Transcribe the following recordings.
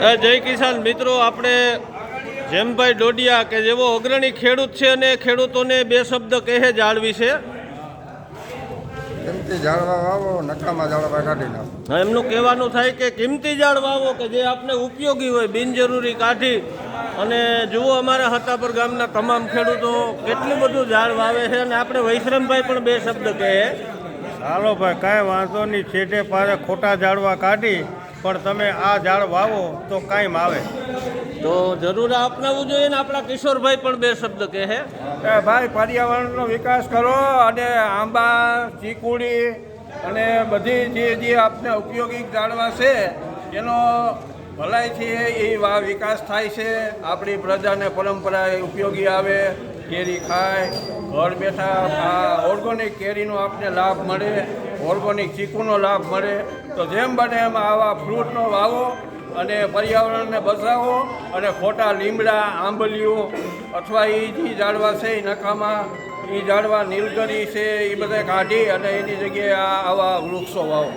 જય કિસાન મિત્રો આપણે જેમભાઈ ડોડિયા કે જેવો અગ્રણી ખેડૂત છે અને ખેડૂતોને બે શબ્દ કહે જાળવી છે. કેમથી ઝાડવા વાવો નકામાં ઝાડવા કાઢી નાખો. એમનું કહેવાનું થાય કે કિંમતી ઝાડ વાવો કે જે આપને ઉપયોગી હોય બિનજરૂરી કાઢી. અને જુઓ અમારા હતાપર ગામના તમામ ખેડૂતો કેટલું બધું ઝાડ વાવે છે અને આપણે વૈશ્રમભાઈ પણ બે શબ્દ કહે. ચાલો ભાઈ કાંઈ વાંધો નહીં. છેટે પારે ખોટા ઝાડવા કાઢી પણ તમે આ ઝાડ વાવો તો કાંઈ આવે તો જરૂર અપનાવવું જોઈએ ને આપણા કિશોરભાઈ પણ બે શબ્દ કહે હે ભાઈ પર્યાવરણનો વિકાસ કરો અને આંબા ચીકુડી અને બધી જે જે આપને ઉપયોગી ઝાડવા છે એનો ભલાઈથી એ વા વિકાસ થાય છે. આપણી પ્રજાને પરંપરા ઉપયોગી આવે કેરી ખાય ઘર બેઠા આ ઓર્ગોનિક કેરીનો આપને લાભ મળે. ઓર્ગોનિક ચીકુનો લાભ મળે તો જેમ બને એમ આવા ફ્રૂટનો વાવો અને પર્યાવરણને બચાવો અને ખોટા લીમડા આંબલીઓ અથવા એ જે ઝાડવા છે એ નકામાં એ ઝાડવા નીલગરી છે એ બધા કાઢી અને એની જગ્યાએ આ આવા વૃક્ષો વાવો.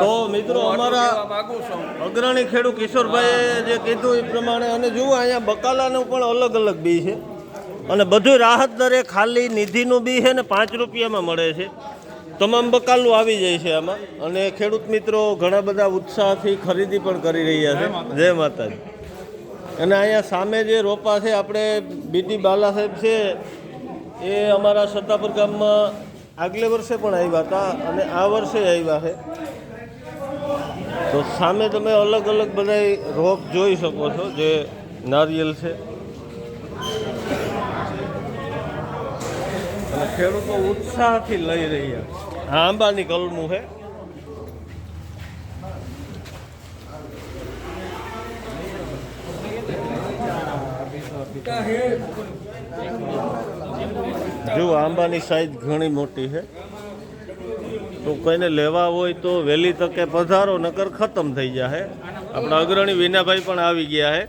તો મિત્રો અમારા- અગ્રણી ખેડૂત કિશોરભાઈએ જે કીધું એ પ્રમાણે અને જુઓ અહીંયા બકાલાનું પણ અલગ અલગ બી છે. અને બધું રાહત દરે ખાલી નિધિનું બી છે ને પાંચ રૂપિયામાં મળે છે. તમામ બકાલું આવી જાય છે આમાં. અને ખેડૂત મિત્રો ઘણા બધા ઉત્સાહથી ખરીદી પણ કરી રહ્યા છે. જય માતાજી. અને અહીંયા સામે જે રોપા છે, આપણે બીટી બાલા સાહેબ છે, એ અમારા સત્તાપુર ગામમાં આગલે વર્ષે પણ આવ્યા હતા અને આ વર્ષે આવ્યા છે. તો સામે તમે અલગ અલગ બધા રોપ જોઈ શકો છો, જે નારિયેલ છે અને ખેડૂતો ઉત્સાહથી લઈ રહ્યા હા આંબાની કલમું છે જો આંબાની સાઈઝ ઘણી મોટી છે તો કોઈને લેવા હોય તો વહેલી તકે પધારો, નકર ખતમ થઈ જાય આપણા અગ્રણી વિનાભાઈ પણ આવી ગયા છે